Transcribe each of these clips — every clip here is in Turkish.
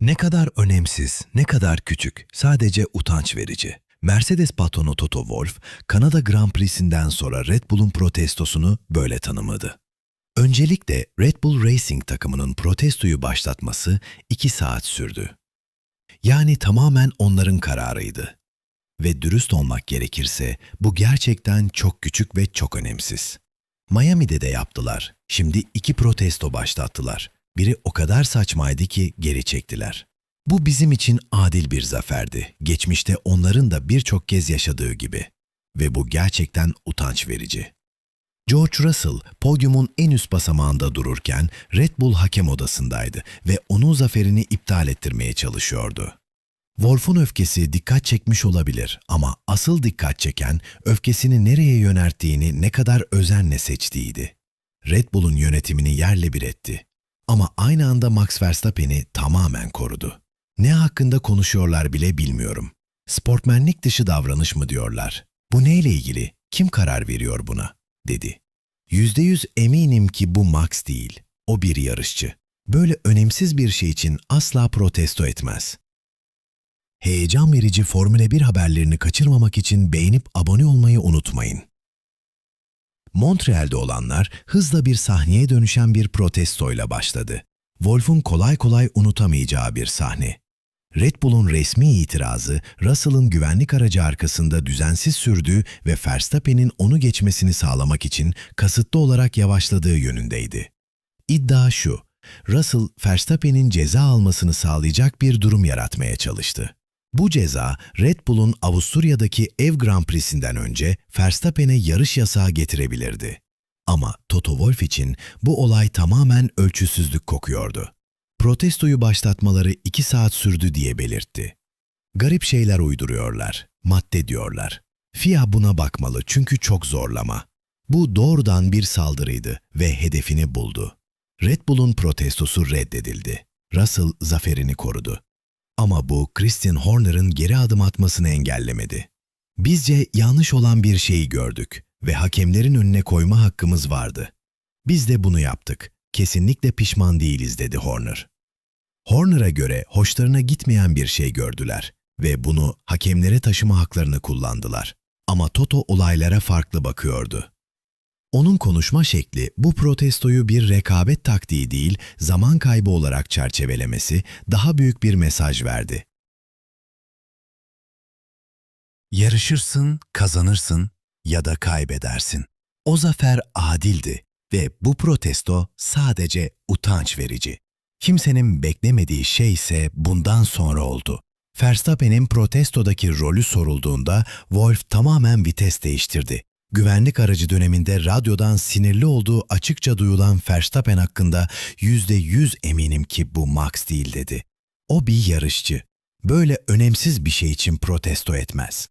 Ne kadar önemsiz, ne kadar küçük, sadece utanç verici. Mercedes patronu Toto Wolff, Kanada Grand Prix'sinden sonra Red Bull'un protestosunu böyle tanımladı. Öncelikle Red Bull Racing takımının protestoyu başlatması iki saat sürdü. Yani tamamen onların kararıydı. Ve dürüst olmak gerekirse bu gerçekten çok küçük ve çok önemsiz. Miami'de de yaptılar. Şimdi iki protesto başlattılar. Biri o kadar saçmaydı ki geri çektiler. Bu bizim için adil bir zaferdi. Geçmişte onların da birçok kez yaşadığı gibi. Ve bu gerçekten utanç verici. George Russell podyumun en üst basamağında dururken Red Bull hakem odasındaydı ve onun zaferini iptal ettirmeye çalışıyordu. Wolf'un öfkesi dikkat çekmiş olabilir ama asıl dikkat çeken öfkesini nereye yönelttiğini ne kadar özenle seçtiğiydi. Red Bull'un yönetimini yerle bir etti. Ama aynı anda Max Verstappen'i tamamen korudu. Ne hakkında konuşuyorlar bile bilmiyorum. Sportmenlik dışı davranış mı diyorlar? Bu neyle ilgili? Kim karar veriyor buna? dedi. Yüzde yüz eminim ki bu Max değil. O bir yarışçı. Böyle önemsiz bir şey için asla protesto etmez. Heyecan verici Formula 1 haberlerini kaçırmamak için beğenip abone olmayı unutmayın. Montreal'de olanlar hızla bir sahneye dönüşen bir protestoyla başladı. Wolf'un kolay kolay unutamayacağı bir sahne. Red Bull'un resmi itirazı Russell'ın güvenlik aracı arkasında düzensiz sürdüğü ve Verstappen'in onu geçmesini sağlamak için kasıtlı olarak yavaşladığı yönündeydi. İddia şu, Russell Verstappen'in ceza almasını sağlayacak bir durum yaratmaya çalıştı. Bu ceza Red Bull'un Avusturya'daki ev Grand Prix'sinden önce Verstappen'e yarış yasağı getirebilirdi. Ama Toto Wolff için bu olay tamamen ölçüsüzlük kokuyordu. Protestoyu başlatmaları iki saat sürdü diye belirtti. Garip şeyler uyduruyorlar, madde diyorlar. FIA buna bakmalı çünkü çok zorlama. Bu doğrudan bir saldırıydı ve hedefini buldu. Red Bull'un protestosu reddedildi. Russell zaferini korudu. Ama bu Christian Horner'ın geri adım atmasını engellemedi. Bizce yanlış olan bir şeyi gördük ve hakemlerin önüne koyma hakkımız vardı. Biz de bunu yaptık. Kesinlikle pişman değiliz dedi Horner. Horner'a göre hoşlarına gitmeyen bir şey gördüler ve bunu hakemlere taşıma haklarını kullandılar. Ama Toto olaylara farklı bakıyordu. Onun konuşma şekli bu protestoyu bir rekabet taktiği değil, zaman kaybı olarak çerçevelemesi daha büyük bir mesaj verdi. Yarışırsın, kazanırsın ya da kaybedersin. O zafer adildi ve bu protesto sadece utanç verici. Kimsenin beklemediği şey ise bundan sonra oldu. Verstappen'in protestodaki rolü sorulduğunda Wolf tamamen vites değiştirdi. Güvenlik aracı döneminde radyodan sinirli olduğu açıkça duyulan Verstappen hakkında yüzde yüz eminim ki bu Max değil dedi. O bir yarışçı. Böyle önemsiz bir şey için protesto etmez.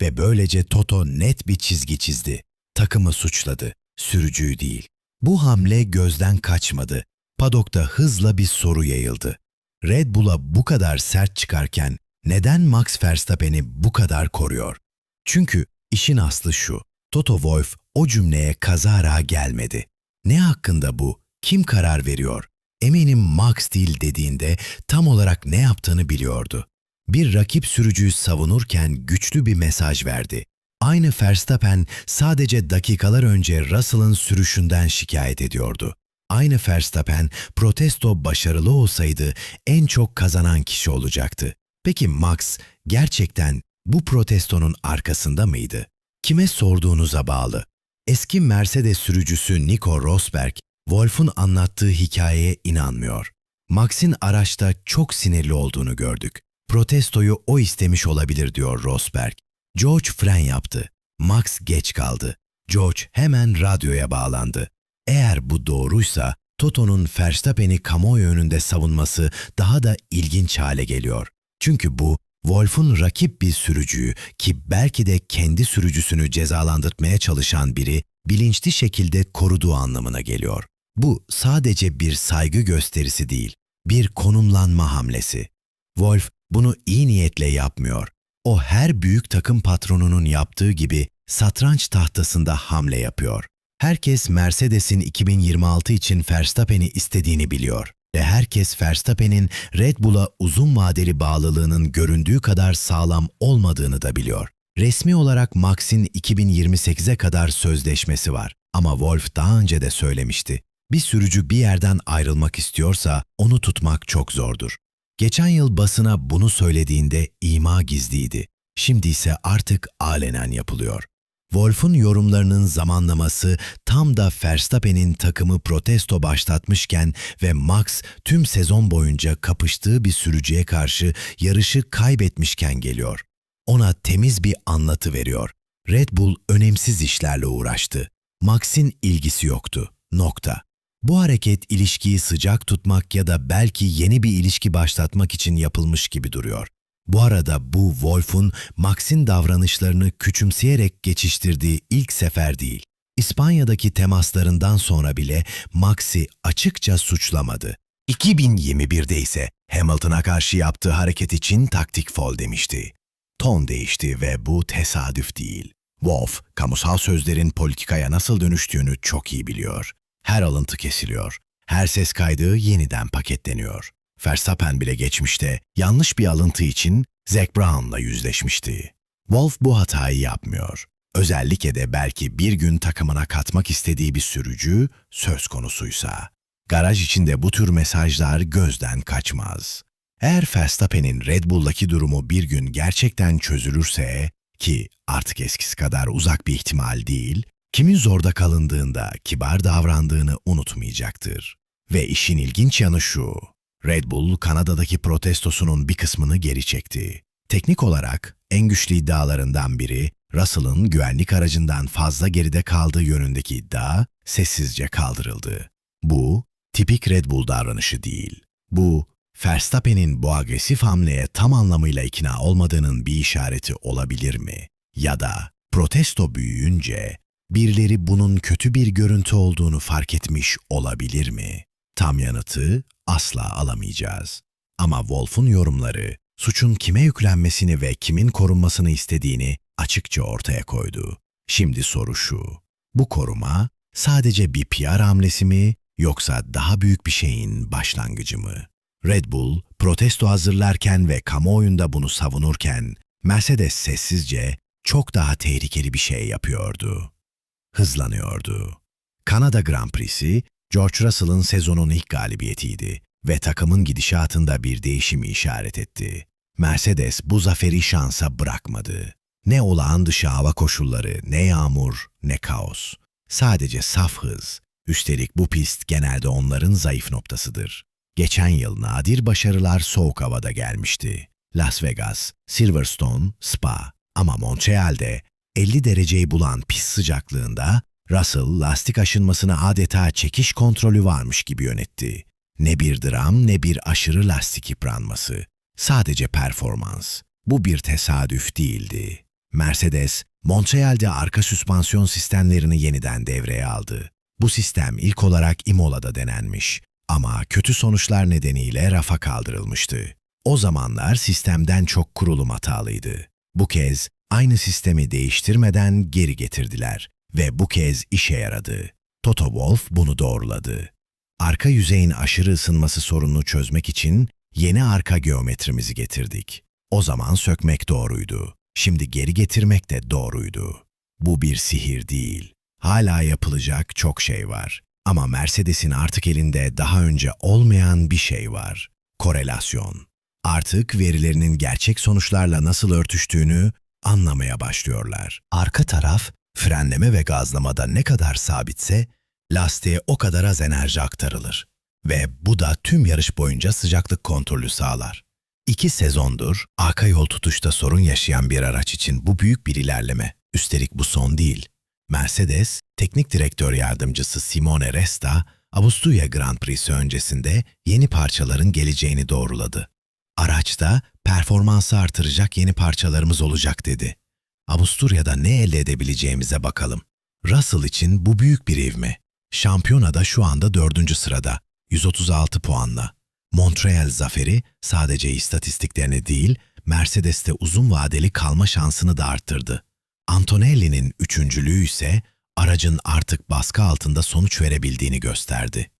Ve böylece Toto net bir çizgi çizdi. Takımı suçladı, sürücüyü değil. Bu hamle gözden kaçmadı. Padok'ta hızla bir soru yayıldı. Red Bull'a bu kadar sert çıkarken neden Max Verstappen'i bu kadar koruyor? Çünkü işin aslı şu. Toto Wolff o cümleye kazara gelmedi. Ne hakkında bu? Kim karar veriyor? Eminim Max değil dediğinde tam olarak ne yaptığını biliyordu. Bir rakip sürücüyü savunurken güçlü bir mesaj verdi. Aynı Verstappen sadece dakikalar önce Russell'ın sürüşünden şikayet ediyordu. Aynı Verstappen protesto başarılı olsaydı en çok kazanan kişi olacaktı. Peki Max gerçekten bu protestonun arkasında mıydı? Kime sorduğunuza bağlı. Eski Mercedes sürücüsü Nico Rosberg, Wolf'un anlattığı hikayeye inanmıyor. Max'in araçta çok sinirli olduğunu gördük. Protestoyu o istemiş olabilir diyor Rosberg. George fren yaptı. Max geç kaldı. George hemen radyoya bağlandı. Eğer bu doğruysa Toto'nun Verstappen'i kamuoyu önünde savunması daha da ilginç hale geliyor. Çünkü bu Wolf'un rakip bir sürücüyü ki belki de kendi sürücüsünü cezalandırmaya çalışan biri bilinçli şekilde koruduğu anlamına geliyor. Bu sadece bir saygı gösterisi değil, bir konumlanma hamlesi. Wolf bunu iyi niyetle yapmıyor. O her büyük takım patronunun yaptığı gibi satranç tahtasında hamle yapıyor. Herkes Mercedes'in 2026 için Verstappen'i istediğini biliyor. Ve herkes Verstappen'in Red Bull'a uzun vadeli bağlılığının göründüğü kadar sağlam olmadığını da biliyor. Resmi olarak Max'in 2028'e kadar sözleşmesi var. Ama Wolf daha önce de söylemişti. Bir sürücü bir yerden ayrılmak istiyorsa onu tutmak çok zordur. Geçen yıl basına bunu söylediğinde ima gizliydi. Şimdi ise artık alenen yapılıyor. Wolf'un yorumlarının zamanlaması tam da Verstappen'in takımı protesto başlatmışken ve Max tüm sezon boyunca kapıştığı bir sürücüye karşı yarışı kaybetmişken geliyor. Ona temiz bir anlatı veriyor. Red Bull önemsiz işlerle uğraştı. Max'in ilgisi yoktu. Nokta. Bu hareket ilişkiyi sıcak tutmak ya da belki yeni bir ilişki başlatmak için yapılmış gibi duruyor. Bu arada bu Wolf'un Max'in davranışlarını küçümseyerek geçiştirdiği ilk sefer değil. İspanya'daki temaslarından sonra bile Max'i açıkça suçlamadı. 2021'de ise Hamilton'a karşı yaptığı hareket için taktik fol demişti. Ton değişti ve bu tesadüf değil. Wolf, kamusal sözlerin politikaya nasıl dönüştüğünü çok iyi biliyor. Her alıntı kesiliyor. Her ses kaydı yeniden paketleniyor. Verstappen bile geçmişte yanlış bir alıntı için Zac Brown'la yüzleşmişti. Wolf bu hatayı yapmıyor. Özellikle de belki bir gün takımına katmak istediği bir sürücü söz konusuysa. Garaj içinde bu tür mesajlar gözden kaçmaz. Eğer Verstappen'in Red Bull'daki durumu bir gün gerçekten çözülürse ki artık eskisi kadar uzak bir ihtimal değil, kimin zorda kalındığında kibar davrandığını unutmayacaktır. Ve işin ilginç yanı şu, Red Bull Kanada'daki protestosunun bir kısmını geri çekti. Teknik olarak en güçlü iddialarından biri Russell'ın güvenlik aracından fazla geride kaldığı yönündeki iddia sessizce kaldırıldı. Bu tipik Red Bull davranışı değil. Bu Verstappen'in bu agresif hamleye tam anlamıyla ikna olmadığının bir işareti olabilir mi? Ya da protesto büyüyünce birileri bunun kötü bir görüntü olduğunu fark etmiş olabilir mi? Tam yanıtı asla alamayacağız. Ama Wolf'un yorumları suçun kime yüklenmesini ve kimin korunmasını istediğini açıkça ortaya koydu. Şimdi soru şu. Bu koruma sadece bir PR hamlesi mi yoksa daha büyük bir şeyin başlangıcı mı? Red Bull protesto hazırlarken ve kamuoyunda bunu savunurken Mercedes sessizce çok daha tehlikeli bir şey yapıyordu. Hızlanıyordu. Kanada Grand Prix'si George Russell'ın sezonun ilk galibiyetiydi ve takımın gidişatında bir değişimi işaret etti. Mercedes bu zaferi şansa bırakmadı. Ne olağan dışı hava koşulları, ne yağmur, ne kaos. Sadece saf hız. Üstelik bu pist genelde onların zayıf noktasıdır. Geçen yıl nadir başarılar soğuk havada gelmişti. Las Vegas, Silverstone, Spa ama Montreal'de 50 dereceyi bulan pist sıcaklığında Russell lastik aşınmasını adeta çekiş kontrolü varmış gibi yönetti. Ne bir dram ne bir aşırı lastik yıpranması. Sadece performans. Bu bir tesadüf değildi. Mercedes, Montreal'de arka süspansiyon sistemlerini yeniden devreye aldı. Bu sistem ilk olarak Imola'da denenmiş ama kötü sonuçlar nedeniyle rafa kaldırılmıştı. O zamanlar sistemden çok kurulum hatalıydı. Bu kez aynı sistemi değiştirmeden geri getirdiler ve bu kez işe yaradı. Toto Wolff bunu doğruladı. Arka yüzeyin aşırı ısınması sorununu çözmek için yeni arka geometrimizi getirdik. O zaman sökmek doğruydu. Şimdi geri getirmek de doğruydu. Bu bir sihir değil. Hala yapılacak çok şey var. Ama Mercedes'in artık elinde daha önce olmayan bir şey var. Korelasyon. Artık verilerinin gerçek sonuçlarla nasıl örtüştüğünü anlamaya başlıyorlar. Arka taraf frenleme ve gazlamada ne kadar sabitse lastiğe o kadar az enerji aktarılır. Ve bu da tüm yarış boyunca sıcaklık kontrolü sağlar. İki sezondur arka yol tutuşta sorun yaşayan bir araç için bu büyük bir ilerleme. Üstelik bu son değil. Mercedes, teknik direktör yardımcısı Simone Resta, Avusturya Grand Prix'si öncesinde yeni parçaların geleceğini doğruladı. Araçta performansı artıracak yeni parçalarımız olacak dedi. Avusturya'da ne elde edebileceğimize bakalım. Russell için bu büyük bir ivme. Şampiyonada şu anda dördüncü sırada, 136 puanla. Montreal zaferi sadece istatistiklerini değil, Mercedes'te uzun vadeli kalma şansını da arttırdı. Antonelli'nin üçüncülüğü ise aracın artık baskı altında sonuç verebildiğini gösterdi.